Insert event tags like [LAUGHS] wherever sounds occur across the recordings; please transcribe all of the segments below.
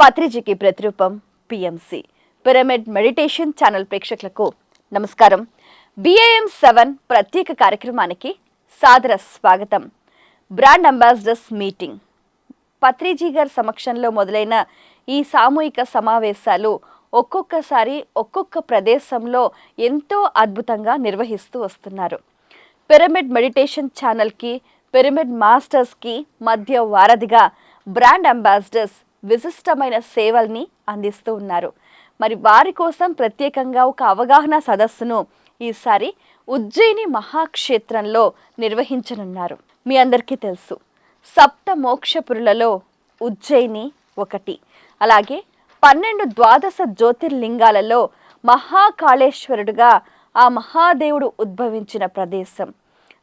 పత్రిజీకి ప్రతిరూపం PMC. Pyramid meditation channel ప్రేక్షకులకు నమస్కారం. బిఏఎం సెవెన్ ప్రత్యేక కార్యక్రమానికి సాదర స్వాగతం. Brand ambassadors meeting. పత్రిజీ గారి సమక్షంలో మొదలైన ఈ సామూహిక సమావేశాలు ఒక్కొక్కసారి ఒక్కొక్క ప్రదేశంలో ఎంతో అద్భుతంగా నిర్వహిస్తూ వస్తున్నారు. పిరమిడ్ మెడిటేషన్ ఛానల్కి పిరమిడ్ మాస్టర్స్కి మధ్య వారధిగా బ్రాండ్ అంబాసిడర్స్ విశిష్టమైన సేవల్ని అందిస్తూ ఉన్నారు. మరి వారి కోసం ప్రత్యేకంగా ఒక అవగాహన సదస్సును ఈసారి ఉజ్జయిని మహాక్షేత్రంలో నిర్వహించనున్నారు. మీ అందరికీ తెలుసు సప్త మోక్షపురులలో ఉజ్జయిని ఒకటి. అలాగే పన్నెండు ద్వాదశ జ్యోతిర్లింగాలలో మహాకాళేశ్వరుడుగా ఆ మహాదేవుడు ఉద్భవించిన ప్రదేశం.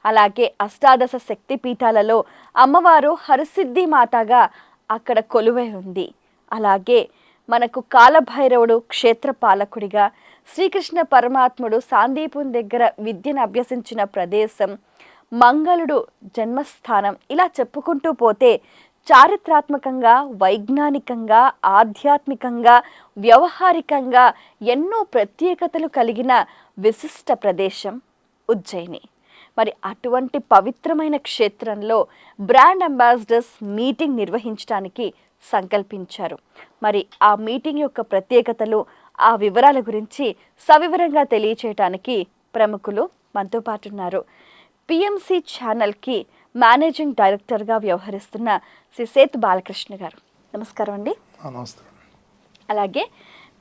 అలాగే అష్టాదశ శక్తి పీఠాలలో అమ్మవారు హరిసిద్ధి మాతగా అక్కడ కొలువై ఉంది. అలాగే మనకు కాలభైరవుడు క్షేత్రపాలకుడిగా శ్రీకృష్ణ పరమాత్ముడు సాందీపుని దగ్గర విద్యను అభ్యసించిన ప్రదేశం మంగళుడు జన్మస్థానం ఇలా చెప్పుకుంటూ పోతే చారిత్రాత్మకంగా వైజ్ఞానికంగా ఆధ్యాత్మికంగా వ్యవహారికంగా ఎన్నో ప్రత్యేకతలు కలిగిన విశిష్ట ప్రదేశం ఉజ్జయిని. మరి అటువంటి పవిత్రమైన క్షేత్రంలో బ్రాండ్ అంబాసిడర్స్ మీటింగ్ నిర్వహించడానికి సంకల్పించారు. మరి ఆ మీటింగ్ యొక్క ప్రత్యేకతలు ఆ వివరాల గురించి సవివరంగా తెలియచేయటానికి ప్రముఖులు మనతో పాటు ఉన్నారు పిఎంసి ఛానల్కి మేనేజింగ్ డైరెక్టర్గా వ్యవహరిస్తున్న శ్రీ సేత్ బాలకృష్ణ గారు. నమస్కారం అండి. నమస్తే. అలాగే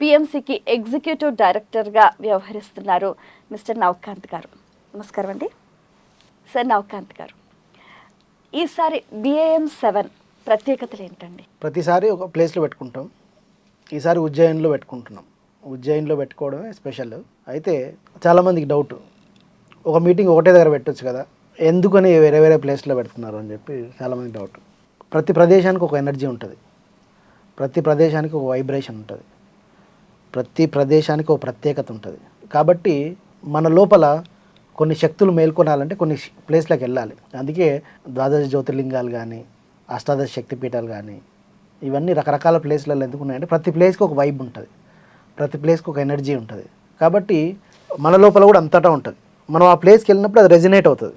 పిఎంసికి ఎగ్జిక్యూటివ్ డైరెక్టర్గా వ్యవహరిస్తున్నారు మిస్టర్ నవకాంత్ గారు. నమస్కారం అండి. సార్ నవకాంత్ గారు. ఈసారి బిఏఎం సెవెన్ ప్రత్యేకతలు ఏంటండి? ప్రతిసారి ఒక ప్లేస్లో పెట్టుకుంటాం. ఈసారి ఉజ్జయిన్లో పెట్టుకుంటున్నాం. ఉజ్జయిన్లో పెట్టుకోవడమే స్పెషల్ అయితే చాలామందికి డౌట్ ఒక మీటింగ్ ఒకటే దగ్గర పెట్టొచ్చు కదా. ఎందుకని వేరే వేరే ప్లేస్లో పెడుతున్నారు అని చెప్పి చాలామందికి డౌట్ ప్రతి ప్రదేశానికి ఒక ఎనర్జీ ఉంటుంది. ప్రతి ప్రదేశానికి ఒక వైబ్రేషన్ ఉంటుంది. ప్రతి ప్రదేశానికి ఒక ప్రత్యేకత ఉంటుంది. కాబట్టి మన లోపల కొన్ని శక్తులు మేల్కొనాలంటే కొన్ని ప్లేస్లకు వెళ్ళాలి. అందుకే ద్వాదశ జ్యోతిర్లింగాలు కానీ అష్టాదశ శక్తిపీఠాలు కానీ ఇవన్నీ రకరకాల ప్లేస్లలో ఎందుకు ఉన్నాయంటే ప్రతి ప్లేస్కి ఒక వైబ్ ఉంటుంది. ప్రతి ప్లేస్కి ఒక ఎనర్జీ ఉంటుంది. కాబట్టి మన లోపల కూడా అంతటా ఉంటుంది. మనం ఆ ప్లేస్కి వెళ్ళినప్పుడు అది రెజినేట్ అవుతుంది.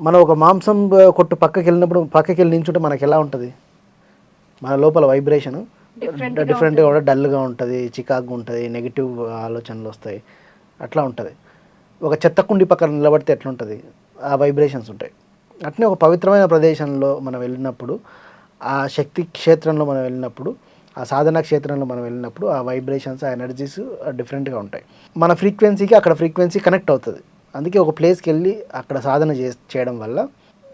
మనం ఒక మాంసం కొట్టు పక్కకి వెళ్ళినప్పుడు పక్కకి వెళ్ళి నించుంటే మనకి ఎలా ఉంటుంది? మన లోపల వైబ్రేషన్ డిఫరెంట్గా కూడా డల్గా ఉంటుంది చికాగ్గా ఉంటుంది నెగిటివ్ ఆలోచనలు వస్తాయి. అట్లా ఉంటుంది. ఒక చెత్త కుండి పక్కన నిలబడితే ఎట్లుంటుంది? ఆ వైబ్రేషన్స్ ఉంటాయి. అట్నే ఒక పవిత్రమైన ప్రదేశంలో మనం వెళ్ళినప్పుడు ఆ శక్తి క్షేత్రంలో మనం వెళ్ళినప్పుడు ఆ సాధన క్షేత్రంలో మనం వెళ్ళినప్పుడు ఆ వైబ్రేషన్స్ ఆ ఎనర్జీస్ డిఫరెంట్గా ఉంటాయి. మన ఫ్రీక్వెన్సీకి అక్కడ ఫ్రీక్వెన్సీ కనెక్ట్ అవుతుంది. అందుకే ఒక ప్లేస్కి వెళ్ళి అక్కడ సాధన చే చేయడం వల్ల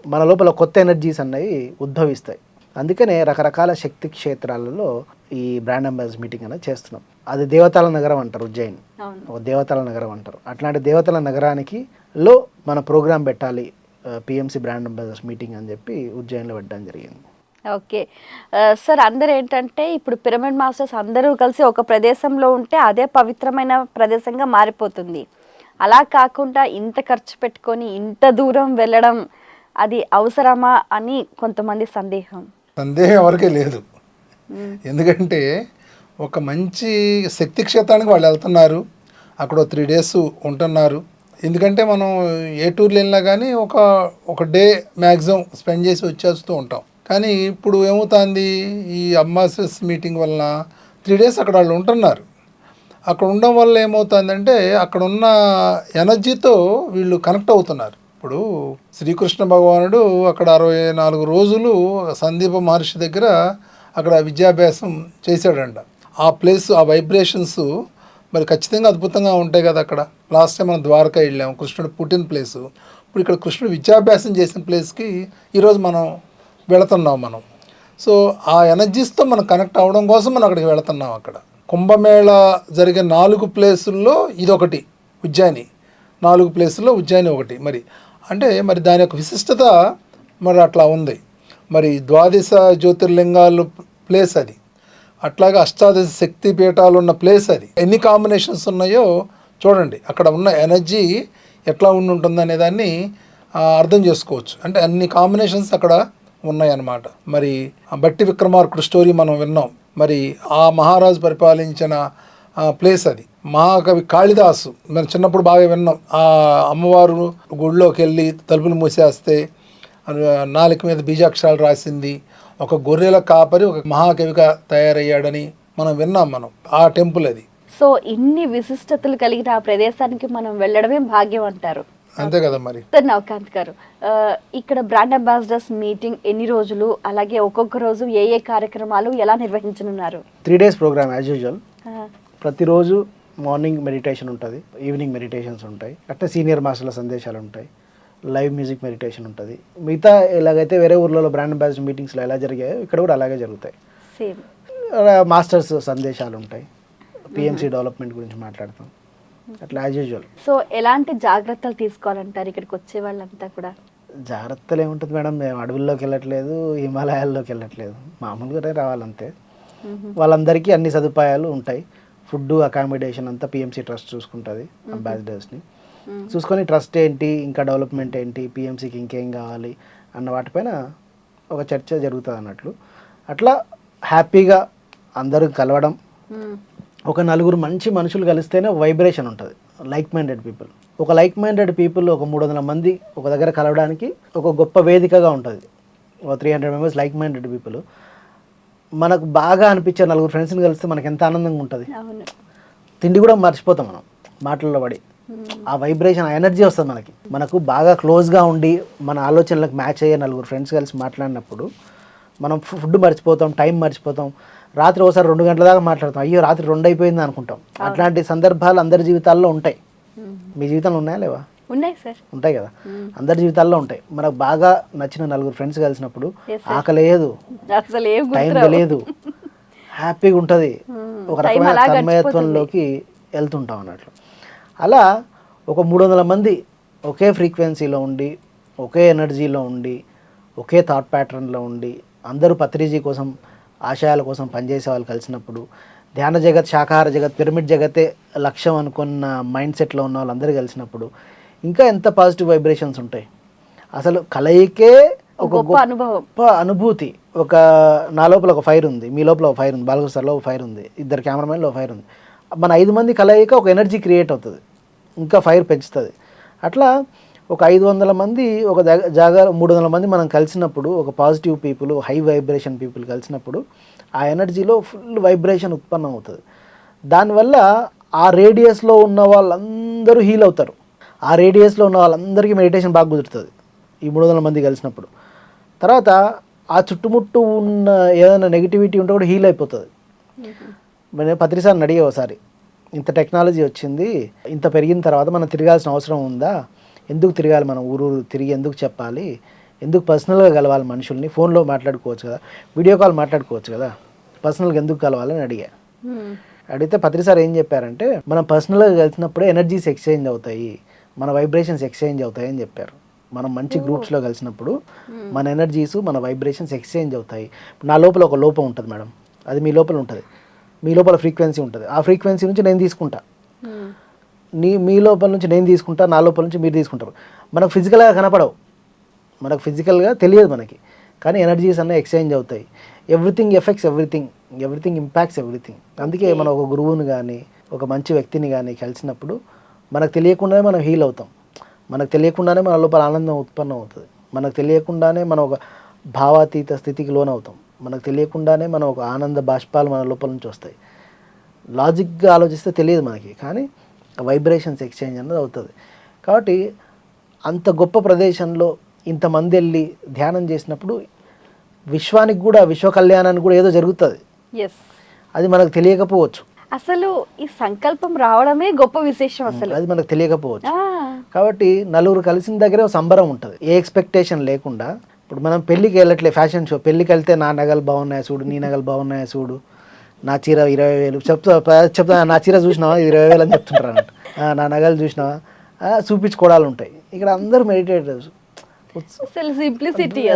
మన లోపల కొత్త ఎనర్జీస్ అన్నవి ఉద్భవిస్తాయి. అందుకనే రకరకాల శక్తి క్షేత్రాలలో ఈ బ్రాండ్ అంబాసిడర్ మీటింగ్ అనేది చేస్తున్నాం. అది దేవతల నగరం అంటారు ఉజ్జయిన్. అవును. ఒక దేవతల నగరం అంటారు. అట్లాంటి దేవతల నగరానికి లో మన ప్రోగ్రాం పెట్టాలి పిఎంసి బ్రాండ్ అంబాసిడర్స్ మీటింగ్ అని చెప్పి ఉజ్జయిన్లో పెట్టడం జరిగింది. ఓకే. సార్ అందరు ఏంటంటే ఇప్పుడు పిరమిడ్ మాస్టర్స్ అందరూ కలిసి ఒక ప్రదేశంలో ఉంటే అదే పవిత్రమైన ప్రదేశంగా మారిపోతుంది. అలా కాకుండా ఇంత ఖర్చు పెట్టుకొని ఇంత దూరం వెళ్ళడం అది అవసరమా అని కొంతమంది సందేహం. సందేహం ఎవరికీ లేదు. ఎందుకంటే ఒక మంచి శక్తి క్షేత్రానికి వాళ్ళు వెళ్తున్నారు. అక్కడ త్రీ డేస్ ఉంటున్నారు. ఎందుకంటే మనం ఏ టూర్లు వెళ్ళినా కానీ ఒక ఒక డే మ్యాక్సిమం స్పెండ్ చేసి వచ్చేస్తూ ఉంటాం. కానీ ఇప్పుడు ఏమవుతుంది? ఈ అమ్మాసెస్ మీటింగ్ వలన త్రీ డేస్ అక్కడ వాళ్ళు ఉంటున్నారు. అక్కడ ఉండడం వల్ల ఏమవుతుందంటే అక్కడ ఉన్న ఎనర్జీతో వీళ్ళు కనెక్ట్ అవుతున్నారు. ఇప్పుడు శ్రీకృష్ణ భగవానుడు అక్కడ అరవై నాలుగు రోజులు సందీప మహర్షి దగ్గర అక్కడ విద్యాభ్యాసం చేశాడంట. ఆ ప్లేస్ ఆ వైబ్రేషన్స్ మరి ఖచ్చితంగా అద్భుతంగా ఉంటాయి కదా అక్కడ. లాస్ట్ టైం మనం ద్వారకా వెళ్ళాం కృష్ణుడు పుట్టిన ప్లేసు ఇప్పుడు ఇక్కడ కృష్ణుడు విద్యాభ్యాసం చేసిన ప్లేస్కి ఈరోజు మనం వెళుతున్నాం మనం. సో ఆ ఎనర్జీస్తో మనం కనెక్ట్ అవ్వడం కోసం మనం అక్కడికి వెళుతున్నాం అక్కడ. కుంభమేళ జరిగే నాలుగు ప్లేసుల్లో ఇదొకటి ఉజ్జాయిని. నాలుగు ప్లేసుల్లో ఉజ్జాయిని ఒకటి. మరి అంటే మరి దాని యొక్క విశిష్టత మరి అట్లా ఉంది. మరి ద్వాదశ జ్యోతిర్లింగాలు ప్లేస్ అది. అట్లాగే అష్టాదశ శక్తి పీఠాలు ఉన్న ప్లేస్ అది. ఎన్ని కాంబినేషన్స్ ఉన్నాయో చూడండి. అక్కడ ఉన్న ఎనర్జీ ఎట్లా ఉండి ఉంటుంది అనే దాన్ని అర్థం చేసుకోవచ్చు. అంటే అన్ని కాంబినేషన్స్ అక్కడ ఉన్నాయన్నమాట. మరి ఆ బట్టి విక్రమార్కుడు స్టోరీ మనం విన్నాం. మరి ఆ మహారాజు పరిపాలించిన ప్లేస్ అది. మహాకవి కాళిదాసు మనం చిన్నప్పుడు బాగా విన్నాం. ఆ అమ్మవారు గుడిలోకి వెళ్ళి తలుపులు మూసేస్తే నాలుక మీద బీజాక్షరాలు రాసింది. ఒక గొర్రెల కాపరి ఒక మహాకవిగా తయారయ్యాడని మనం విన్నాం మనం ఆ టెంపుల్ అది. సో ఇన్ని విశిష్టతలు కలిగిన ఆ ప్రదేశానికి మనం వెళ్ళడమే భాగ్యం అంటారు. అంతే కదా మరి. నవకాంత్ గారు ఇక్కడ బ్రాండ్ అంబాసిడర్స్ మీటింగ్ ఎన్ని రోజులు అలాగే ఒక్కొక్క రోజు ఏ ఏ కార్యక్రమాలు ఎలా నిర్వహించనున్నారు? Three days programme as usual ప్రతిరోజు మార్నింగ్ మెడిటేషన్ ఉంటుంది ఈవినింగ్ మెడిటేషన్స్ ఉంటాయి అట్లా సీనియర్ మాస్టర్ల సందేశాలు ఉంటాయి. లైవ్ మ్యూజిక్ మెడిటేషన్ ఉంటుంది. మిగతా ఎలాగైతే వేరే ఊర్లలో బ్రాండ్ అంబాసిడర్ మీటింగ్స్లో ఎలా జరిగాయో ఇక్కడ కూడా అలాగే జరుగుతాయి. సేమ్. మాస్టర్స్ సందేశాలు ఉంటాయి. పిఎంసి డెవలప్మెంట్ గురించి మాట్లాడతాం. అట్లా యాజ్ యూజువల్ సో ఎలాంటి జాగ్రత్తలు తీసుకోవాలంటారు ఇక్కడికి వచ్చే వాళ్ళంతా కూడా? జాగ్రత్తలు ఏముంటుంది మేడం? మేము అడవుల్లోకి వెళ్ళట్లేదు హిమాలయాల్లోకి వెళ్ళట్లేదు. మామూలుగానే రావాలంతే. వాళ్ళందరికీ అన్ని సదుపాయాలు ఉంటాయి. ఫుడ్ అకామిడేషన్ అంతా పిఎంసి ట్రస్ట్ చూసుకుంటుంది అంబాసిడర్స్ని చూసుకొని ట్రస్ట్ ఏంటి ఇంకా డెవలప్మెంట్ ఏంటి పిఎంసికి ఇంకేం కావాలి అన్న వాటిపైన ఒక చర్చ జరుగుతుంది అన్నట్లు. అట్లా హ్యాపీగా అందరూ కలవడం మ్మ్. ఒక నలుగురు మంచి మనుషులు కలిస్తేనే వైబ్రేషన్ ఉంటుంది. Like minded people. ఒక లైక్ మైండెడ్ పీపుల్ ఒక మూడు వందల మంది ఒక దగ్గర కలవడానికి ఒక గొప్ప వేదికగా ఉంటుంది. ఒక three hundred members like minded people. మనకు బాగా అనిపించే నలుగురు ఫ్రెండ్స్ని కలిస్తే మనకి ఎంత ఆనందంగా ఉంటుంది. తిండి కూడా మర్చిపోతాం మనం మాటల్లో పడి. ఆ వైబ్రేషన్ ఆ ఎనర్జీ వస్తుంది మనకి. మనకు బాగా క్లోజ్గా ఉండి మన ఆలోచనలకు మ్యాచ్ అయ్యే నలుగురు ఫ్రెండ్స్ కలిసి మాట్లాడినప్పుడు మనం ఫుడ్ మర్చిపోతాం టైం మర్చిపోతాం. రాత్రి ఒకసారి రెండు గంటల దాకా మాట్లాడతాం. అయ్యో రాత్రి రెండు అయిపోయింది అనుకుంటాం అట్లాంటి సందర్భాలు అందరి జీవితాల్లో ఉంటాయి. మీ జీవితంలో ఉన్నాయా లేవా? ఉన్నాయి సార్. ఉంటాయి కదా? అందరి జీవితాల్లో ఉంటాయి. మనకు బాగా నచ్చిన నలుగురు ఫ్రెండ్స్ కలిసినప్పుడు Yes, ఆకలి లేదు అసలు ఏం టైం. తెలియదు. [LAUGHS] హ్యాపీగా ఉంటుంది. ఒక రకమైన తన్మయత్వంలోకి వెళ్తుంటాం అన్నట్లు. అలా ఒక మూడు వందల మంది ఒకే ఫ్రీక్వెన్సీలో ఉండి ఒకే ఎనర్జీలో ఉండి ఒకే థాట్ ప్యాటర్న్లో ఉండి అందరూ పత్రిజీ కోసం ఆశయాల కోసం పనిచేసే వాళ్ళు కలిసినప్పుడు ధ్యాన జగత్ శాకాహార జగత్ పిరమిడ్ జగతే లక్ష్యం అనుకున్న మైండ్ సెట్లో ఉన్న వాళ్ళందరూ కలిసినప్పుడు ఇంకా ఎంత పాజిటివ్ వైబ్రేషన్స్ ఉంటాయి. అసలు కలయికే ఒక గొప్ప అనుభవం. గొప్ప అనుభూతి. ఒక నా లోపల ఒక ఫైర్ ఉంది మీ లోపల ఒక ఫైర్ ఉంది బాలకృష్ణ సార్లో ఒక ఫైర్ ఉంది ఇద్దరు కెమెరామెన్లో ఒక ఫైర్ ఉంది. మన ఐదు మంది కలయిక ఒక ఎనర్జీ క్రియేట్ అవుతుంది. ఇంకా ఫైర్ పెంచుతుంది. అట్లా ఒక ఐదు వందల మంది ఒక జాగ జాగా మూడు వందల మంది మనం కలిసినప్పుడు ఒక positive people high vibration people కలిసినప్పుడు ఆ ఎనర్జీలో ఫుల్ వైబ్రేషన్ ఉత్పన్నం అవుతుంది. దానివల్ల ఆ రేడియస్లో ఉన్న వాళ్ళందరూ హీల్ అవుతారు. ఆ రేడియస్లో ఉన్న వాళ్ళందరికీ మెడిటేషన్ బాగా కుదురుతుంది ఈ మూడు వందల మంది కలిసినప్పుడు. తర్వాత ఆ చుట్టుముట్టు ఉన్న ఏదైనా నెగిటివిటీ ఉంటే కూడా హీల్ అయిపోతుంది. నేను పత్రిసారిని అడిగే ఒకసారి ఇంత టెక్నాలజీ వచ్చింది ఇంత పెరిగిన తర్వాత మనం తిరగాల్సిన అవసరం ఉందా? ఎందుకు తిరగాలి మనం ఊరు ఊరు తిరిగి ఎందుకు చెప్పాలి? ఎందుకు పర్సనల్గా కలవాలి మనుషుల్ని? ఫోన్లో మాట్లాడుకోవచ్చు కదా. వీడియో కాల్ మాట్లాడుకోవచ్చు కదా. పర్సనల్గా ఎందుకు కలవాలని అడిగా. అడిగితే పత్రిసారి ఏం చెప్పారంటే మనం పర్సనల్గా కలిసినప్పుడే ఎనర్జీస్ ఎక్స్చేంజ్ అవుతాయి మన వైబ్రేషన్స్ ఎక్స్చేంజ్ అవుతాయి అని చెప్పారు. మనం మంచి గ్రూప్స్లో కలిసినప్పుడు మన ఎనర్జీస్ మన వైబ్రేషన్స్ ఎక్స్చేంజ్ అవుతాయి. నా లోపల ఒక లోపం ఉంటుంది మేడం. అది మీ లోపల ఉంటుంది. మీ లోపల ఫ్రీక్వెన్సీ ఉంటుంది. ఆ ఫ్రీక్వెన్సీ నుంచి నేను తీసుకుంటా. నీ మీ లోపల నుంచి నేను తీసుకుంటా నా లోపల నుంచి మీరు తీసుకుంటారు. మనకు ఫిజికల్గా కనపడవు. మనకు ఫిజికల్గా తెలియదు మనకి. కానీ ఎనర్జీస్ అన్నీ ఎక్స్చేంజ్ అవుతాయి. Everything effects everything everything impacts everything అందుకే మనం ఒక గురువుని కానీ ఒక మంచి వ్యక్తిని కానీ కలిసినప్పుడు మనకు తెలియకుండానే మనం హీల్ అవుతాం. మనకు తెలియకుండానే మన లోపల ఆనందం ఉత్పన్నం అవుతుంది. మనకు తెలియకుండానే మనం ఒక భావాతీత స్థితికి లోనవుతాం. మనకు తెలియకుండానే మనం ఒక ఆనంద బాష్పాలు మన లోపల నుంచి వస్తాయి. లాజిక్గా ఆలోచిస్తే తెలియదు మనకి కానీ వైబ్రేషన్స్ ఎక్స్చేంజ్ అన్నది అవుతుంది. కాబట్టి అంత గొప్ప ప్రదేశంలో ఇంతమంది వెళ్ళి ధ్యానం చేసినప్పుడు విశ్వానికి కూడా విశ్వ కళ్యాణానికి కూడా ఏదో జరుగుతుంది. ఎస్ అది మనకు తెలియకపోవచ్చు. అసలు ఈ సంకల్పం రావడమే గొప్ప విశేషం అసలు. అది మనకు తెలియకపోవచ్చు. కాబట్టి నలుగురు కలిసిన దగ్గరే ఒక సంబరం ఉంటుంది. ఏ ఎక్స్పెక్టేషన్ లేకుండా ఇప్పుడు మనం పెళ్ళికి వెళ్ళట్లే ఫ్యాషన్ షో. పెళ్ళికి వెళ్తే నా నగలు బాగున్నాయా చూడు నీ నగలు బాగున్నాయా చూడు. నా చీర ఇరవై వేలు. చెప్తా చెప్తా నా చీర చూసినావా? ఇరవై వేలు అని చెప్తుంటారు అన్నట్టు. "ఆ, నా నగలు చూసినావా? చూపించుకోవడాలు ఉంటాయి. ఇక్కడ అందరూ మెడిటేటర్స్.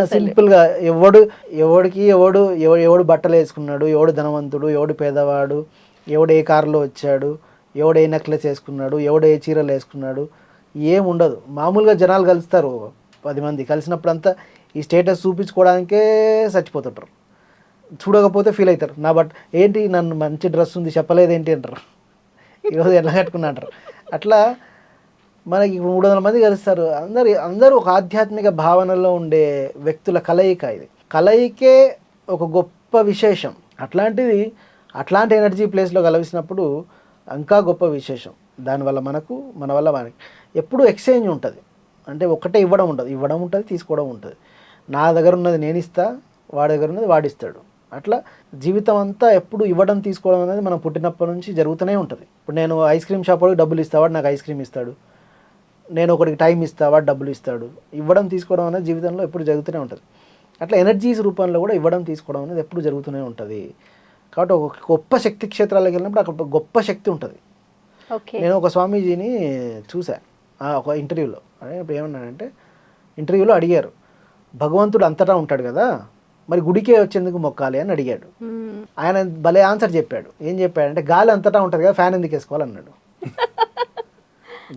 సింపుల్గా ఎవడు ఎవడికి ఎవడు ఎవడు ఎవడు బట్టలు వేసుకున్నాడు ఎవడు ధనవంతుడు ఎవడు పేదవాడు ఎవడు ఏ కారులో వచ్చాడు ఎవడు ఏ నెక్లెస్ వేసుకున్నాడు ఎవడు ఏ చీరలు వేసుకున్నాడు ఏం ఉండదు మామూలుగా జనాలు కలుస్తారు పది మంది. కలిసినప్పుడు అంతా ఈ స్టేటస్ చూపించుకోవడానికే చచ్చిపోతుంటారు. చూడకపోతే ఫీల్ అవుతారు. నా బట్ ఏంటి నన్ను మంచి డ్రెస్ ఉంది చెప్పలేదు ఏంటి అంటారు ఈరోజు ఎలా కట్టుకున్నా అంటారు. అట్లా మనకి ఇప్పుడు మూడు వందల మంది కలుస్తారు. అందరు అందరూ ఒక ఆధ్యాత్మిక భావనలో ఉండే వ్యక్తుల కలయిక ఇది. కలయికే ఒక గొప్ప విశేషం. అట్లాంటిది అట్లాంటి ఎనర్జీ ప్లేస్లో కలిసినప్పుడు ఇంకా గొప్ప విశేషం. దానివల్ల మనకు మన వల్ల మనకి ఎప్పుడు ఎక్స్చేంజ్ ఉంటుంది. అంటే ఒకటే ఇవ్వడం ఉంటుంది ఇవ్వడం ఉంటుంది తీసుకోవడం ఉంటుంది. నా దగ్గర ఉన్నది నేను ఇస్తా వాడి దగ్గర ఉన్నది వాడిస్తాడు. అట్లా జీవితం అంతా ఎప్పుడు ఇవ్వడం తీసుకోవడం అనేది మనం పుట్టినప్పటి నుంచి జరుగుతూనే ఉంటుంది. ఇప్పుడు నేను ఐస్ క్రీమ్ షాప్ వాడికి డబ్బులు ఇస్తా వాడు నాకు ఐస్ క్రీమ్ ఇస్తాడు. నేను ఒకటికి టైం ఇస్తా వాడు డబ్బులు ఇస్తాడు. ఇవ్వడం తీసుకోవడం అనేది జీవితంలో ఎప్పుడు జరుగుతూనే ఉంటుంది. అట్లా ఎనర్జీస్ రూపంలో కూడా ఇవ్వడం తీసుకోవడం అనేది ఎప్పుడు జరుగుతూనే ఉంటుంది. కాబట్టి ఒక గొప్ప శక్తి క్షేత్రాలకు వెళ్ళినప్పుడు అక్కడ గొప్ప శక్తి ఉంటుంది. నేను ఒక స్వామీజీని చూసా ఆ, ఒక ఇంటర్వ్యూలో. అదే ఇప్పుడు ఏమన్నాడంటే ఇంటర్వ్యూలో అడిగారు. భగవంతుడు అంతటా ఉంటాడు కదా? మరి గుడికే వచ్చేందుకు మొక్కాలి అని అడిగాడు. ఆయన భలే ఆన్సర్ చెప్పాడు. ఏం చెప్పాడంటే గాలి అంతటా ఉంటుంది కదా ఫ్యాన్ ఎందుకు వేసుకోవాలన్నాడు. [LAUGHS]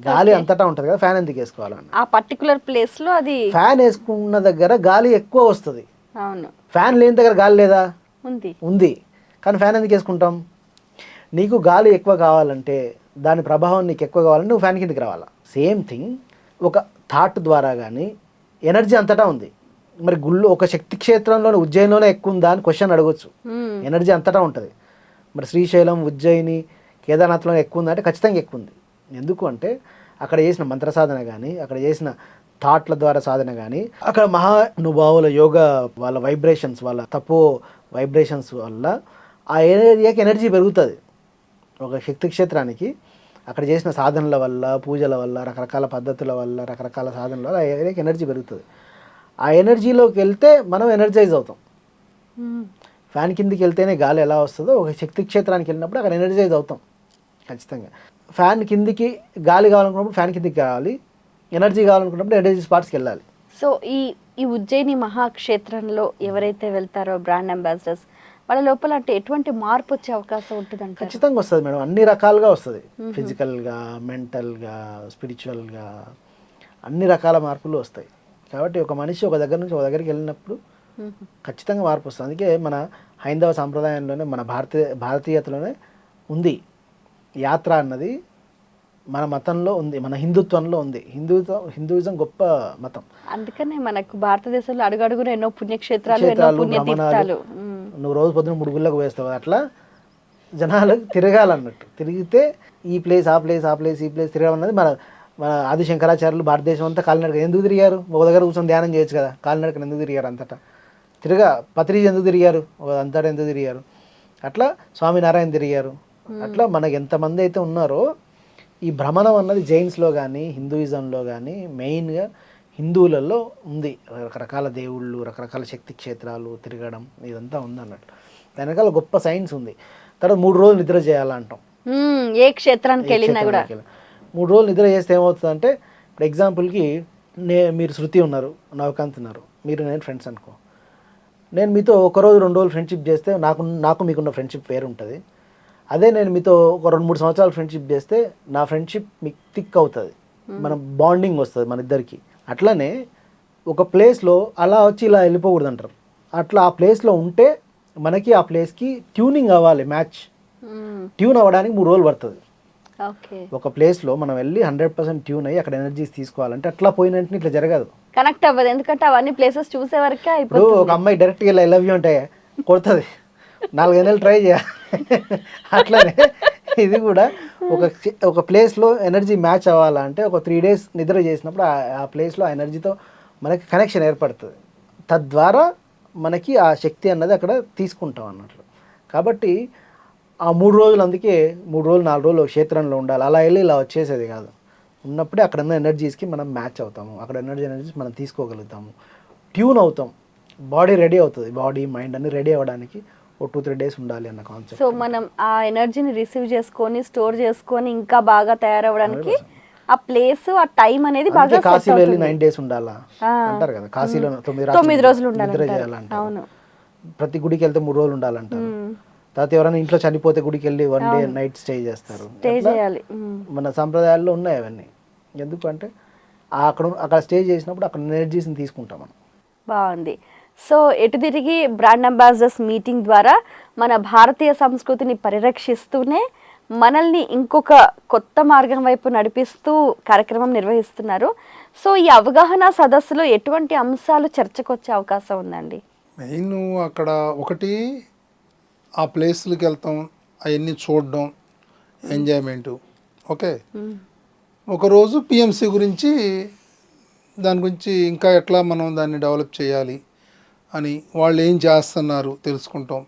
గాలి అంతటా ఉంటుంది కదా ఫ్యాన్ ఎందుకు వేసుకోవాలన్నాడు. ఆ పర్టికులర్ ప్లేస్లో అది ఫ్యాన్ వేసుకున్న దగ్గర గాలి ఎక్కువ వస్తుంది. అవును. ఫ్యాన్ లేని దగ్గర గాలి లేదా? ఉంది. ఉంది. కానీ ఫ్యాన్ ఎందుకు వేసుకుంటాం? నీకు గాలి ఎక్కువ కావాలంటే దాని ప్రభావం నీకు ఎక్కువ కావాలంటే నువ్వు ఫ్యాన్ కిందకి రావాలా. Same thing. ఒక థాట్ ద్వారా కానీ ఎనర్జీ అంతటా ఉంది. మరి గుళ్ళు ఒక శక్తి క్షేత్రంలోనే ఉజ్జయిన్లోనే ఎక్కువ ఉందా అని క్వశ్చన్ అడగొచ్చు. ఎనర్జీ అంతటా ఉంటుంది. మరి శ్రీశైలం ఉజ్జయిని కేదార్నాథ్లో ఎక్కువ ఉందా అంటే ఖచ్చితంగా ఎక్కువ ఉంది ఎందుకు అంటే అక్కడ చేసిన మంత్ర సాధన కానీ అక్కడ చేసిన థాట్ల ద్వారా సాధన కానీ అక్కడ మహానుభావుల యోగ వాళ్ళ వైబ్రేషన్స్ వాళ్ళ తపో వైబ్రేషన్స్ వల్ల ఆ ఏరియాకి ఎనర్జీ పెరుగుతుంది. ఒక శక్తి క్షేత్రానికి అక్కడ చేసిన సాధనల వల్ల పూజల వల్ల రకరకాల పద్ధతుల వల్ల రకరకాల సాధనల వల్ల ఆ ఏరియాకి ఎనర్జీ పెరుగుతుంది. ఆ ఎనర్జీలోకి వెళ్తే మనం ఎనర్జైజ్ అవుతాం. మ్మ్. ఫ్యాన్ కిందికి వెళ్తేనే గాలి ఎలా వస్తుందో ఒక శక్తి క్షేత్రానికి వెళ్ళినప్పుడు అక్కడ ఎనర్జైజ్ అవుతాం. ఖచ్చితంగా. ఫ్యాన్ కిందికి గాలి కావాలనుకున్నప్పుడు ఫ్యాన్ కిందికి కావాలి ఎనర్జీ కావాలనుకున్నప్పుడు ఎనర్జీ స్పాట్స్కి వెళ్ళాలి. సో ఈ ఈ ఉజ్జయిని మహాక్షేత్రంలో ఎవరైతే వెళ్తారో బ్రాండ్ అంబాసిడర్స్ వాళ్ళ లోపల అంటే ఎటువంటి మార్పు వచ్చే అవకాశం ఉంటుంది అంటారు ఖచ్చితంగా వస్తుంది మేడం. అన్ని రకాలుగా వస్తుంది. ఫిజికల్గా మెంటల్గా స్పిరిచువల్గా అన్ని రకాల మార్పులు వస్తాయి. కాబట్టి ఒక మనిషి ఒక దగ్గర నుంచి ఒక దగ్గరికి వెళ్ళినప్పుడు ఖచ్చితంగా మార్పు వస్తుంది. అందుకే మన హైందవ సాంప్రదాయంలోనే మన భారతీయ భారతీయతలోనే ఉంది. యాత్ర అన్నది మన మతంలో ఉంది మన హిందుత్వంలో ఉంది. హిందూత్వం హిందూయిజం గొప్ప మతం. అందుకనే మనకు భారతదేశంలో అడుగడుగున ఎన్నో పుణ్యక్షేత్రాలు. నువ్వు రోజు పొద్దున మూడు గుళ్ళకు వేస్తావు అట్లా జనాలకు తిరగాలన్నట్టు. తిరిగితే ఈ ప్లేస్ ఆ ప్లేస్ ఆ ప్లేస్ ఈ ప్లేస్ తిరగడం అనేది మన మన ఆది శంకరాచార్యులు భారతదేశం అంతా కాలినడక ఎందుకు తిరిగారు? ఒక దగ్గర కూర్చొని ధ్యానం చేయొచ్చు కదా కాలినడకన ఎందుకు తిరిగారు అంతటా? తిరగా పత్రిజీ ఎందుకు తిరిగారు? అంతటా ఎందుకు తిరిగారు? అట్లా స్వామినారాయణ తిరిగారు. అట్లా మనకి ఎంతమంది అయితే ఉన్నారో ఈ భ్రమణం అన్నది జైన్స్లో కానీ హిందూయిజంలో కానీ మెయిన్గా హిందువులలో ఉంది. రకరకాల దేవుళ్ళు రకరకాల శక్తి క్షేత్రాలు తిరగడం ఇదంతా ఉంది అన్నట్టు. దాని వెనకాల గొప్ప సైన్స్ ఉంది. తర్వాత మూడు రోజులు నిద్ర చేయాలంటాం. ఏ క్షేత్రానికి వెళ్ళినా కూడా. మూడు రోజులు నిద్ర చేస్తే ఏమవుతుందంటే ఇప్పుడు ఎగ్జాంపుల్కి నే మీరు శృతి ఉన్నారు నవకాంత్ ఉన్నారు. మీరు నేను ఫ్రెండ్స్ అనుకో. నేను మీతో ఒక రోజు రెండు రోజులు ఫ్రెండ్షిప్ చేస్తే నాకు నాకు మీకున్న ఫ్రెండ్షిప్ వేరు ఉంటుంది. అదే నేను మీతో ఒక రెండు మూడు సంవత్సరాలు ఫ్రెండ్షిప్ చేస్తే నా ఫ్రెండ్షిప్ మీకు థిక్ అవుతుంది. మన బాండింగ్ వస్తుంది మన ఇద్దరికి. అట్లనే ఒక ప్లేస్లో అలా వచ్చి ఇలా వెళ్ళిపోకూడదు అంటారు అట్లా ఆ ప్లేస్లో ఉంటే మనకి ఆ ప్లేస్కి ట్యూనింగ్ అవ్వాలి మ్యాచ్. ట్యూన్ అవ్వడానికి మూడు రోజులు పడుతుంది. ఒక ప్లేస్లో మనం వెళ్ళి హండ్రెడ్ పర్సెంట్ ట్యూన్ అయ్యి అక్కడ ఎనర్జీస్ తీసుకోవాలంటే అట్లా పోయిన వెంటనే ఇట్లా జరగదు. కనెక్ట్ అవ్వదు. ఎందుకంటే అవన్నీ ప్లేసెస్ చూసే వరకే ఇప్పుడు ఒక అమ్మాయి డైరెక్ట్గా ఇలా లవ్ యూ అంటే కొడుతుంది. నాలుగైదు నెలలు ట్రై చేయాలి. అట్లనే ఇది కూడా ఒక ఒక ప్లేస్లో ఎనర్జీ మ్యాచ్ అవ్వాలంటే ఒక త్రీ డేస్ నిద్ర చేసినప్పుడు ఆ- ఆ ప్లేస్లో ఆ ఎనర్జీతో మనకి కనెక్షన్ ఏర్పడుతుంది. తద్వారా మనకి ఆ శక్తి అన్నది అక్కడ తీసుకుంటాం అన్నట్లు. కాబట్టి ఆ మూడు రోజులు అందుకే మూడు రోజులు నాలుగు రోజులు క్షేత్రంలో ఉండాలి. అలా వెళ్ళి ఇలా వచ్చేసేది కాదు. ఉన్నప్పుడే అక్కడ ఉన్న ఎనర్జీస్కి మనం మ్యాచ్ అవుతాము. అక్కడ ఎనర్జీ ఎనర్జీస్ మనం తీసుకోగలుగుతాము. ట్యూన్ అవుతాం. బాడీ రెడీ అవుతుంది. బాడీ మైండ్ అన్ని రెడీ అవ్వడానికి ఒక టూ త్రీ డేస్ ఉండాలి అన్న కాన్సెప్ట్ సో మనం ఆ ఎనర్జీని రిసీవ్ చేసుకొని స్టోర్ చేసుకొని ఇంకా బాగా తయారవడానికి ఆ ప్లేస్ ఆ టైం అనేది బాగా కాశీలో వెళ్ళి. నైన్ డేస్ ఉండాలా. అంటారు కదా. కాశీలో తొమ్మిది రోజులు అవును. ప్రతి గుడికి వెళ్తే మూడు రోజులు ఉండాలంటారు. తర్వాత ఎవరైనా ఇంట్లో చనిపోతే గుడికి వెళ్ళి వన్ డే నైట్ స్టే చేస్తారు. స్టే చేయాలి. మన సంప్రదాయాల్లో ఉన్నాయి అవన్నీ. ఎందుకంటే ఆ అక్కడ అక్కడ స్టే చేసినప్పుడు అక్కడ ఎనర్జీస్ని తీసుకుంటాం మనం. బాగుంది. సో ఎటు తిరిగి బ్రాండ్ అంబాసిడర్స్ మీటింగ్ ద్వారా మన భారతీయ సంస్కృతిని పరిరక్షిస్తూనే మనల్ని ఇంకొక కొత్త మార్గం వైపు నడిపిస్తూ కార్యక్రమం నిర్వహిస్తున్నారు. సో ఈ అవగాహన సదస్సులో ఎటువంటి అంశాలు చర్చకు వచ్చే అవకాశం ఉందండి? మెయిన్ అక్కడ ఒకటి ఆ ప్లేస్లకి వెళ్తాం అవన్నీ చూడడం ఎంజాయ్మెంటు. ఓకే? ఒకరోజు పిఎంసి గురించి దాని గురించి ఇంకా ఎట్లా మనం దాన్ని డెవలప్ చేయాలి అని వాళ్ళు ఏం చేస్తున్నారు తెలుసుకుంటాం.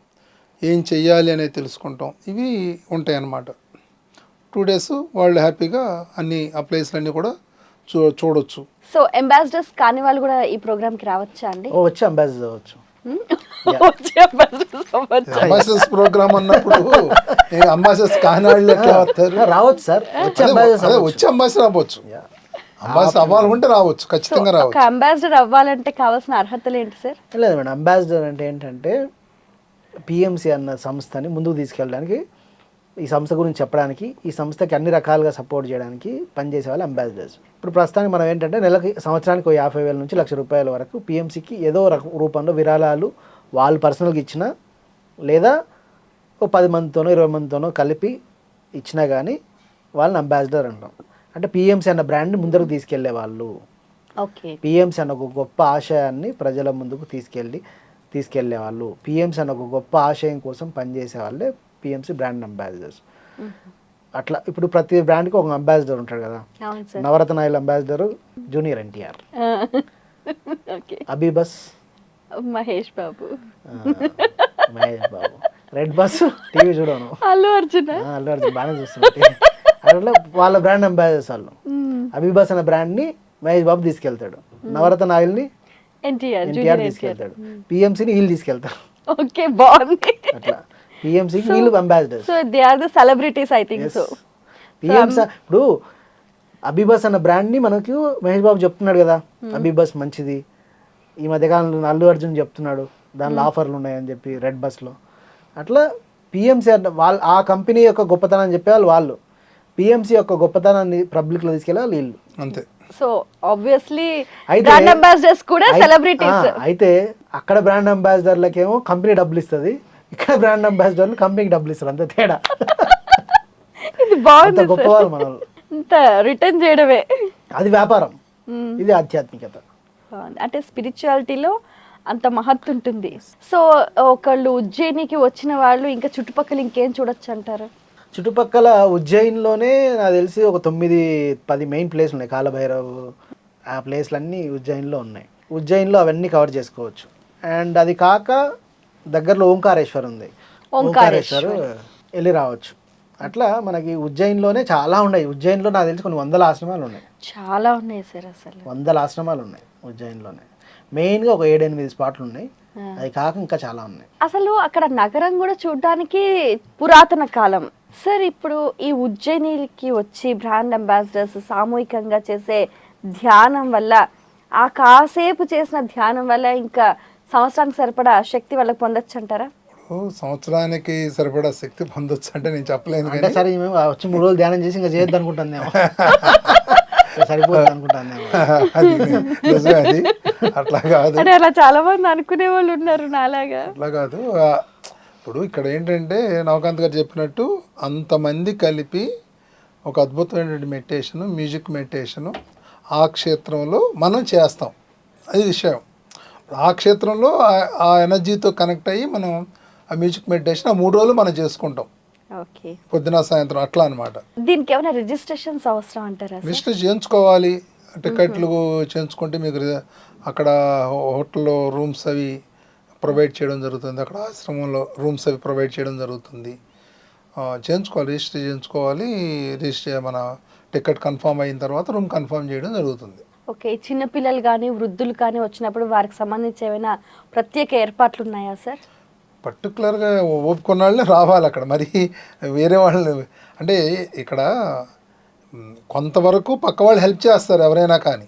ఏం చెయ్యాలి అనేది తెలుసుకుంటాం. ఇవి ఉంటాయి అన్నమాట టూ డేస్ వాళ్ళు హ్యాపీగా అన్ని ఆ ప్లేస్లన్నీ కూడా చూ చూడొచ్చు. సో అంబాసిడర్స్ కాని వాళ్ళు కూడా ఈ ప్రోగ్రామ్కి రావచ్చా అండి? ఓ వచ్చి అంబాసిడర్ అవ్వచ్చా? [LAUGHS] అంబాసిడర్స్ ప్రోగ్రామ్ అన్నప్పుడు అంబాసిడర్స్ కానాళ్ళు ఎట్లా వస్తారు. రావచ్చు సార్. వచ్చి అదే వచ్చి అంబాసిడర్ అవ్వచ్చు అంబాసిడర్ అవ్వాలనుకుంటే రావచ్చు ఖచ్చితంగా ఒక రావచ్చు. అంబాసిడర్ అవ్వాలంటే కావాల్సిన అర్హతలు ఏంటి సార్? లేదు మేడం అంబాసిడర్ అంటే ఏంటంటే పిఎంసి అన్న సంస్థని ముందుకు తీసుకెళ్ళడానికి ఈ సంస్థ గురించి చెప్పడానికి ఈ సంస్థకి అన్ని రకాలుగా సపోర్ట్ చేయడానికి పనిచేసే వాళ్ళు అంబాసిడర్స్. ఇప్పుడు ప్రస్తుతానికి మనం ఏంటంటే నెలకి సంవత్సరానికి ఒక యాభై వేల నుంచి లక్ష రూపాయల వరకు పిఎంసికి ఏదో రక రూపంలో విరాళాలు వాళ్ళు పర్సనల్గా ఇచ్చినా లేదా ఓ పది మందితోనో ఇరవై మందితోనో కలిపి ఇచ్చినా కానీ వాళ్ళని అంబాసిడర్ అంటాం. అంటే పిఎంసి అన్న బ్రాండ్ని ముందరకు తీసుకెళ్ళే వాళ్ళు. ఓకే. పిఎంసి అన్న ఒక గొప్ప ఆశయాన్ని ప్రజల ముందుకు తీసుకెళ్ళి తీసుకెళ్ళే వాళ్ళు. పిఎంసి అన్న ఒక గొప్ప ఆశయం కోసం పనిచేసే వాళ్ళే పిఎంసి బ్రాండ్ అంబాసిడర్స్ అట్లా ఇప్పుడు ప్రతి బ్రాండ్కి ఒక అంబాసిడర్ ఉంటాడు కదా. Navaratna oil ambassador junior NTR. AbhiBus. Mahesh Babu. Mahesh Babu. Red Bus TV చూడను. అల్లు అర్జున్ అల్లు అర్జున్ బాగానే చూస్తున్నారు అట్లా వాళ్ళ బ్రాండ్ అంబాసిడర్స్ వాళ్ళు. అబీబస్ అనే బ్రాండ్ని మహేష్ బాబు తీసుకెళ్తాడు. నవరత్న ఆయిల్ని ఎన్టీఆర్ తీసుకెళ్తాడు. పిఎంసీని వీళ్ళు తీసుకెళ్తారు. ఓకే బాగుంది. అట్లా. పిఎంసీకి వీళ్ళు ambassadors so they are the celebrities I think so PMC ఇప్పుడు అబీబస్ అన్న బ్రాండ్ని మనకు మహేష్ బాబు చెప్తున్నాడు కదా. అబీబస్ మంచిది. ఈ మధ్యకాలంలో అల్లు అర్జున్ చెప్తున్నాడు. దానిలో ఆఫర్లు ఉన్నాయని చెప్పి రెడ్ బస్లో అట్లా పిఎంసీ అంటే వాళ్ళ ఆ కంపెనీ యొక్క గొప్పతనం చెప్పేవాళ్ళు వాళ్ళు పిఎంసీ యొక్క గొప్పతనాన్ని పబ్లిక్లో తీసుకెళ్ళి వాళ్ళు అంతే. సో ఆబ్వియస్లీ అయితే- బ్రాండ్ అంబాసిడర్స్ కూడా సెలబ్రిటీస్ అయితే అక్కడ బ్రాండ్ అంబాసిడర్లకేమో కంపెనీ డబ్బులు ఇస్తుంది. ఇక్కడ బ్రాండ్ అంబాసిడర్లు కంపెనీకి డబ్బులు ఇస్తారు. అంతే తేడా. ఇది బాగుంది గొప్ప వాళ్ళు మన. ఇంత రిటర్న్ చేయడమే. అది వ్యాపారం. ఇది ఆధ్యాత్మికత. అంటే స్పిరిచువాలిటీలో అంత మహత్తు ఉంటుంది. సో ఒకళ్ళు ఉజ్జయినికి వచ్చిన వాళ్ళు ఇంకా చుట్టుపక్కల ఇంకేం చూడొచ్చు అంటారు? చుట్టుపక్కల ఉజ్జయిన్లోనే నాకు తెలిసి ఒక తొమ్మిది పది మెయిన్ ప్లేస్లు ఉన్నాయి. కాలభైరవ్ ఆ ప్లేస్లన్నీ ఉజ్జయిన్లో ఉన్నాయి. ఉజ్జయిన్లో అవన్నీ కవర్ చేసుకోవచ్చు. అండ్ అది కాక దగ్గరలో ఓంకారేశ్వర్ ఉంది. ఓంకారేశ్వర్. వెళ్ళి రావచ్చు. అట్లా మనకి ఉజ్జయిన్లోనే చాలా ఉన్నాయి. ఉజ్జయిన్లో నాకు తెలిసి కొన్ని వందల ఆశ్రమాలు ఉన్నాయి. చాలా ఉన్నాయి సార్ అసలు. వందల ఆశ్రమాలు ఉన్నాయి ఉజ్జయిన్లోనే. మెయిన్గా ఒక ఏడెనిమిది స్పాట్లు ఉన్నాయి. అవి కాక ఇంకా చాలా ఉన్నాయి. అసలు అక్కడ నగరం కూడా చూడడానికి పురాతన కాలం. సార్ ఇప్పుడు ఈ ఉజ్జయినికి వచ్చి బ్రాండ్ అంబాసిడర్స్ సామూహికంగా చేసే ధ్యానం వల్ల ఆ కాసేపు చేసిన ధ్యానం వల్ల ఇంకా సంవత్సరానికి సరిపడా శక్తి వాళ్ళకి పొందొచ్చు అంటారా ఇప్పుడు సంవత్సరానికి సరిపడా శక్తి పొందొచ్చు అంటే నేను చెప్పలేను అంటే కానీ. సరే మేము వచ్చి మూడు రోజులు ధ్యానం చేసి ఇంకా చేయొద్దు [LAUGHS] సరిపోతుంది అది నిజమే అది అట్లా కాదు. అంటే అలా చాలా మంది అనుకునే వాళ్ళు ఉన్నారు నాలాగా. అట్లా కాదు. ఇప్పుడు ఇక్కడ ఏంటంటే నవకాంత్ గారు చెప్పినట్టు అంతమంది కలిపి ఒక అద్భుతమైనటువంటి మెడిటేషన్ మ్యూజిక్ మెడిటేషను ఆ క్షేత్రంలో మనం చేస్తాం. అది విషయం. ఆ క్షేత్రంలో ఆ- ఎనర్జీతో కనెక్ట్ అయ్యి మనం ఆ మ్యూజిక్ మెడిటేషన్ ఆ మూడు రోజులు మనం చేసుకుంటాం. పొద్దున సాయంత్రం అట్లా అనమాట దీనికి ఏమైనా రిజిస్ట్రేషన్స్ అవసరం అంటారా రిజిస్టర్ చేయించుకోవాలి. టికెట్లు చేయించుకుంటే మీకు అక్కడ హోటల్లో రూమ్స్ అవి ప్రొవైడ్ చేయడం జరుగుతుంది. అక్కడ ఆశ్రమంలో రూమ్స్ అవి ప్రొవైడ్ చేయడం జరుగుతుంది. చేయించుకోవాలి. రిజిస్టర్ చేయించుకోవాలి. రిజిస్టర్ మన టికెట్ కన్ఫర్మ్ అయిన తర్వాత రూమ్ కన్ఫర్మ్ చేయడం జరుగుతుంది. ఓకే చిన్నపిల్లలు కానీ వృద్ధులు కానీ వచ్చినప్పుడు వారికి సంబంధించి ఏమైనా ప్రత్యేక ఏర్పాట్లు ఉన్నాయా సార్? పర్టికులర్గా ఒప్పుకున్న వాళ్ళే రావాలి అక్కడ. మరి వేరే వాళ్ళు అంటే ఇక్కడ కొంతవరకు పక్క వాళ్ళు హెల్ప్ చేస్తారు ఎవరైనా కానీ.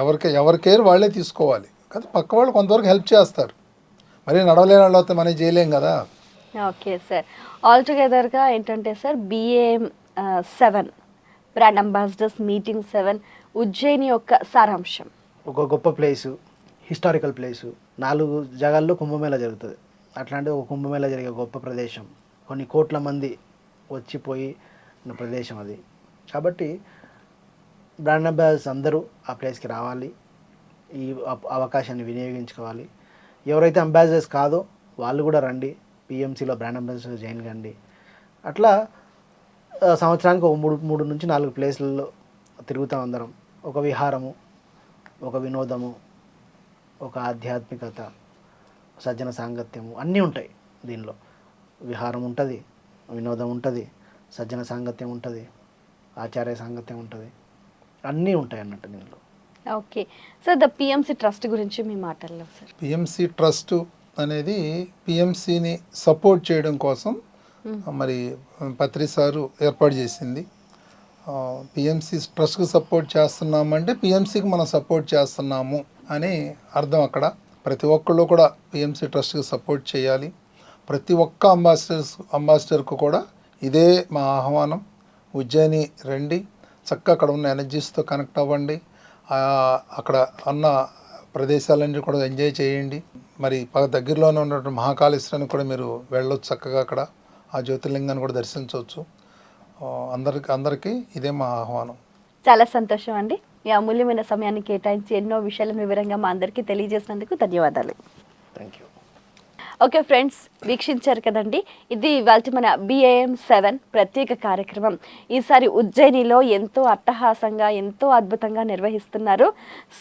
ఎవరికి ఎవరి కేర్ వాళ్ళే తీసుకోవాలి. కానీ పక్క వాళ్ళు కొంతవరకు హెల్ప్ చేస్తారు. మరి నడవలేని వాళ్ళు అయితే మనం చేయలేం కదా. Okay sir. ఆల్ టుగెదర్గా ఏంటంటే sir BAM seven brand ambassadors meeting seven Ujjaini యొక్క సారాంశం. ఒక గొప్ప ప్లేసు హిస్టారికల్ ప్లేసు. నాలుగు జగాల్లో కుంభమేళ జరుగుతుంది. అట్లాంటి ఒక కుంభమేళ జరిగే గొప్ప ప్రదేశం. కొన్ని కోట్ల మంది వచ్చిపోయి ఉన్న ప్రదేశం అది. కాబట్టి బ్రాండ్ అంబాసిడర్స్ అందరూ ఆ ప్లేస్కి రావాలి. ఈ అవకాశాన్ని వినియోగించుకోవాలి. ఎవరైతే అంబాసిడర్స్ కాదో వాళ్ళు కూడా రండి. పిఎంసీలో బ్రాండ్ అంబాసిడర్స్ జాయిన్ కండి. అట్లా సంవత్సరానికి ఒక మూడు మూడు నుంచి నాలుగు ప్లేసుల్లో తిరుగుతాం అందరం. ఒక విహారము ఒక వినోదము ఒక ఆధ్యాత్మికత సజ్జన సాంగత్యము అన్నీ ఉంటాయి దీనిలో. విహారం ఉంటుంది వినోదం ఉంటుంది సజ్జన సాంగత్యం ఉంటుంది ఆచార్య సాంగత్యం ఉంటుంది. అన్నీ ఉంటాయి అన్నట్టు దీనిలో. Okay. Sir the PMC trust గురించి మీ మాటల్లో సార్. పిఎంసి ట్రస్ట్ అనేది పిఎంసిని సపోర్ట్ చేయడం కోసం మరి పత్రి సారు ఏర్పాటు చేసింది. పిఎంసి ట్రస్ట్కి సపోర్ట్ చేస్తున్నామంటే పిఎంసికి మనం సపోర్ట్ చేస్తున్నాము అని అర్థం అక్కడ. ప్రతి ఒక్కళ్ళు కూడా పిఎంసి ట్రస్ట్కి సపోర్ట్ చేయాలి. ప్రతి ఒక్క అంబాసిడర్స్ అంబాసిడర్కు కూడా ఇదే మా ఆహ్వానం. ఉజ్జయిని రండి. చక్కగా అక్కడ ఉన్న ఎనర్జీస్తో కనెక్ట్ అవ్వండి. అక్కడ ఉన్న ప్రదేశాలన్నీ కూడా ఎంజాయ్ చేయండి. మరి దగ్గరలోనే ఉన్నటువంటి మహాకాళేశ్వరానికి కూడా మీరు వెళ్ళొచ్చు చక్కగా అక్కడ. ఆ జ్యోతిర్లింగాన్ని కూడా దర్శించవచ్చు. అందరికి అందరికీ ఇదే మా ఆహ్వానం. చాలా సంతోషం అండి. మీ అమూల్యమైన సమయాన్ని కేటాయించి ఎన్నో విషయాలను వివరంగా మా అందరికీ తెలియజేసినందుకు ధన్యవాదాలు. థ్యాంక్ యూ ఓకే ఫ్రెండ్స్ వీక్షించారు కదండి? ఇది ఇవాళ మన బిఏఎం సెవెన్ ప్రత్యేక కార్యక్రమం. ఈసారి ఉజ్జయినిలో ఎంతో అట్టహాసంగా ఎంతో అద్భుతంగా నిర్వహిస్తున్నారు.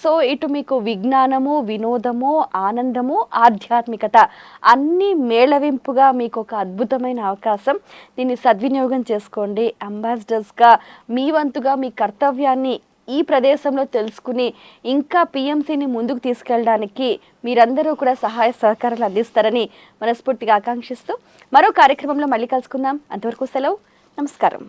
సో ఇటు మీకు విజ్ఞానము వినోదము ఆనందము ఆధ్యాత్మికత అన్నీ మేళవింపుగా మీకు ఒక అద్భుతమైన అవకాశం. దీన్ని సద్వినియోగం చేసుకోండి. అంబాసిడర్స్గా మీ వంతుగా మీ కర్తవ్యాన్ని ఈ ప్రదేశంలో తెలుసుకుని ఇంకా పిఎంసీని ముందుకు తీసుకెళ్ళడానికి మీరందరూ కూడా సహాయ సహకారాలు అందిస్తారని మనస్ఫూర్తిగా ఆకాంక్షిస్తూ మరో కార్యక్రమంలో మళ్ళీ కలుసుకుందాం. అంతవరకు సెలవు. నమస్కారం.